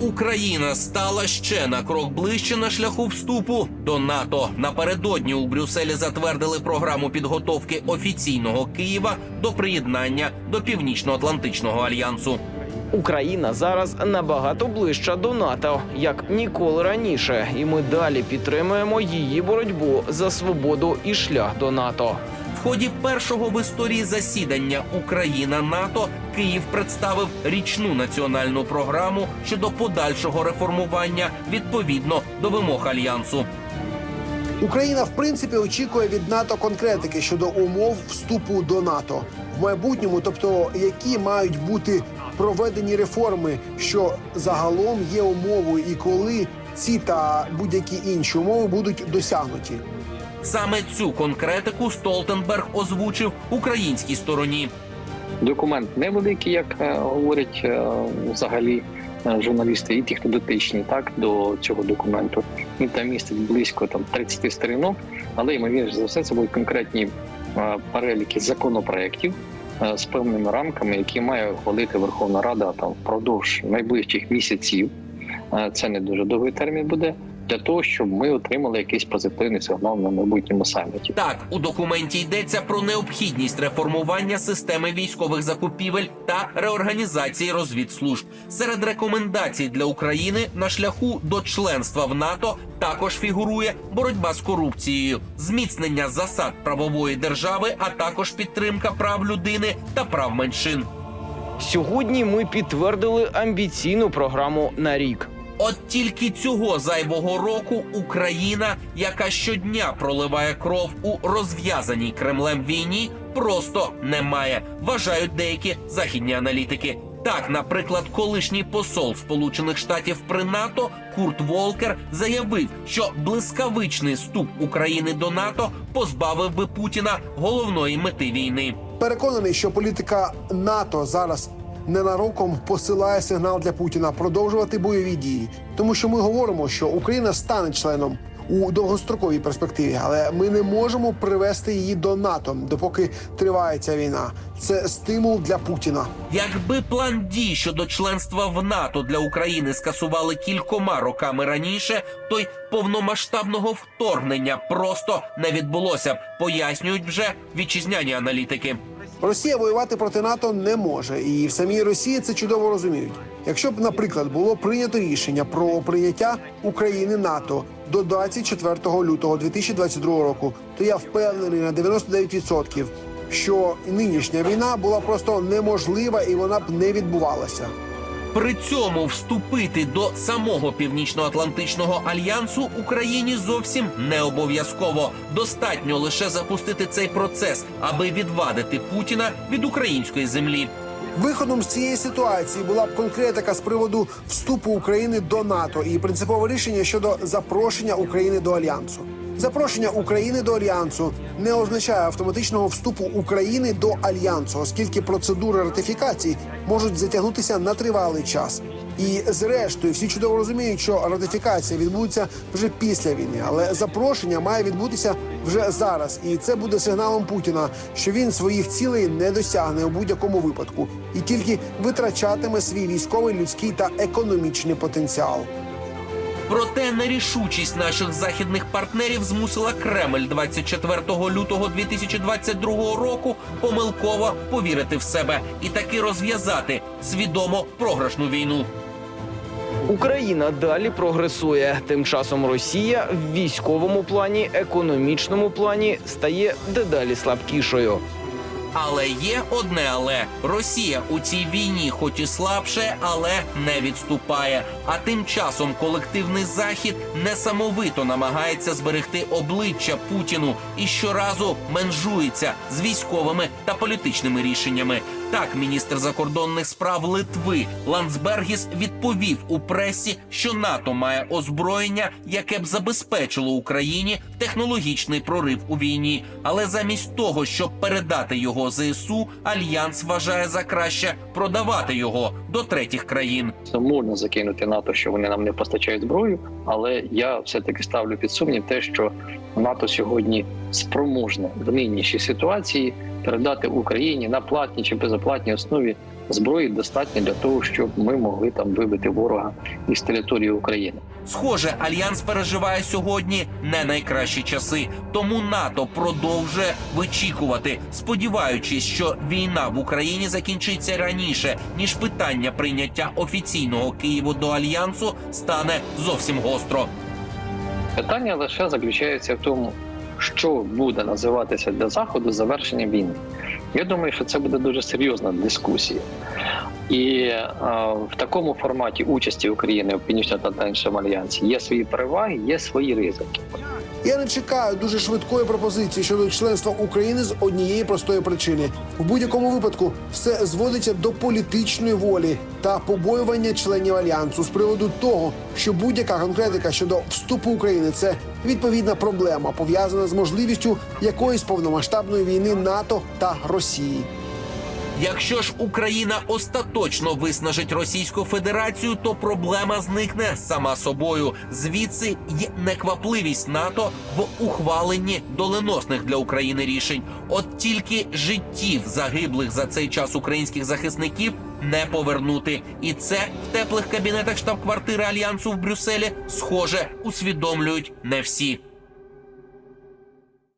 Україна стала ще на крок ближче на шляху вступу до НАТО. Напередодні у Брюсселі затвердили програму підготовки офіційного Києва до приєднання до Північно-Атлантичного альянсу. Україна зараз набагато ближча до НАТО, як ніколи раніше, і ми далі підтримуємо її боротьбу за свободу і шлях до НАТО. В ході першого в історії засідання Україна НАТО Київ представив річну національну програму щодо подальшого реформування відповідно до вимог альянсу. Україна в принципі очікує від НАТО конкретики щодо умов вступу до НАТО в майбутньому, тобто які мають бути проведені реформи, що загалом є умовою, і коли ці та будь-які інші умови будуть досягнуті. Саме цю конкретику Столтенберг озвучив українській стороні. Документ невеликий, як е, говорять е, взагалі е, журналісти, і ті, хто дотичні так до цього документу. Він там містить близько там 30 сторінок, але ймовірно за все це будуть конкретні переліки законопроєктів з певними рамками, які має ухвалити Верховна Рада там впродовж найближчих місяців. Це не дуже довгий термін буде для того, щоб ми отримали якийсь позитивний сигнал на майбутньому саміті. Так, у документі йдеться про необхідність реформування системи військових закупівель та реорганізації розвідслужб. Серед рекомендацій для України на шляху до членства в НАТО також фігурує боротьба з корупцією, зміцнення засад правової держави, а також підтримка прав людини та прав меншин. Сьогодні ми підтвердили амбіційну програму на рік. От тільки цього зайвого року Україна, яка щодня проливає кров у розв'язаній Кремлем війні, просто немає, вважають деякі західні аналітики. Так, наприклад, колишній посол Сполучених Штатів при НАТО Курт Волкер заявив, що блискавичний вступ України до НАТО позбавив би Путіна головної мети війни. Переконаний, що політика НАТО зараз ненароком посилає сигнал для Путіна продовжувати бойові дії, тому що ми говоримо, що Україна стане членом у довгостроковій перспективі, але ми не можемо привести її до НАТО, допоки триває ця війна. Це стимул для Путіна. Якби план дій щодо членства в НАТО для України скасували кількома роками раніше, то й повномасштабного вторгнення просто не відбулося пояснюють вже вітчизняні аналітики. Росія воювати проти НАТО не може, і в самій Росії це чудово розуміють. Якщо б, наприклад, було прийнято рішення про прийняття України НАТО до 24 лютого 2022 року, то я впевнений на 99%, що нинішня війна була просто неможлива і вона б не відбувалася. При цьому вступити до самого північно-атлантичного альянсу Україні зовсім не обов'язково. Достатньо лише запустити цей процес, аби відвадити Путіна від української землі. Виходом з цієї ситуації була б конкретика з приводу вступу України до НАТО і принципове рішення щодо запрошення України до альянсу. Запрошення України до альянсу не означає автоматичного вступу України до альянсу, оскільки процедури ратифікації можуть затягнутися на тривалий час. І зрештою, всі чудово розуміють, що ратифікація відбудеться вже після війни, але запрошення має відбутися вже зараз, і це буде сигналом Путіна, що він своїх цілей не досягне у будь-якому випадку і тільки витрачатиме свій військовий, людський та економічний потенціал. Проте нерішучість наших західних партнерів змусила Кремль 24 лютого 2022 року помилково повірити в себе і таки розв'язати свідомо програшну війну. Україна далі прогресує. Тим часом Росія в військовому плані, економічному плані стає дедалі слабкішою. Але є одне але Росія у цій війні, хоч і слабше, але не відступає. А тим часом колективний захід несамовито намагається зберегти обличчя Путіну і щоразу менжується з військовими та політичними рішеннями. Так, міністр закордонних справ Литви Ландсбергіс відповів у пресі, що НАТО має озброєння, яке б забезпечило Україні технологічний прорив у війні. Але замість того, щоб передати його ЗСУ, альянс вважає за краще продавати його до третіх країн. Це можна закинути НАТО, що вони нам не постачають зброю, але я все таки ставлю під сумнів те, що НАТО сьогодні спроможне в нинішній ситуації передати Україні на платній чи безоплатній основі зброї достатньо для того, щоб ми могли там вибити ворога із території України. Схоже, альянс переживає сьогодні не найкращі часи, тому НАТО продовжує вичікувати, сподіваючись, що війна в Україні закінчиться раніше, ніж питання прийняття офіційного Києву до альянсу стане зовсім гостро. Питання лише заключається в тому, що буде називатися для заходу завершення війни. Я думаю, що це буде дуже серйозна дискусія. І е, в такому форматі участі України в Північно-Атлантичному альянсі є свої переваги, є свої ризики. Я не чекаю дуже швидкої пропозиції щодо членства України з однієї простої причини. В будь-якому випадку все зводиться до політичної волі та побоювання членів альянсу з приводу того, що будь-яка конкретика щодо вступу України це відповідна проблема, пов'язана з можливістю якоїсь повномасштабної війни НАТО та Росії. Якщо ж Україна остаточно виснажить Російську Федерацію, то проблема зникне сама собою. Звідси й неквапливість НАТО в ухваленні доленосних для України рішень. От тільки життів загиблих за цей час українських захисників не повернути, і це в теплих кабінетах штаб-квартири альянсу в Брюсселі схоже усвідомлюють не всі.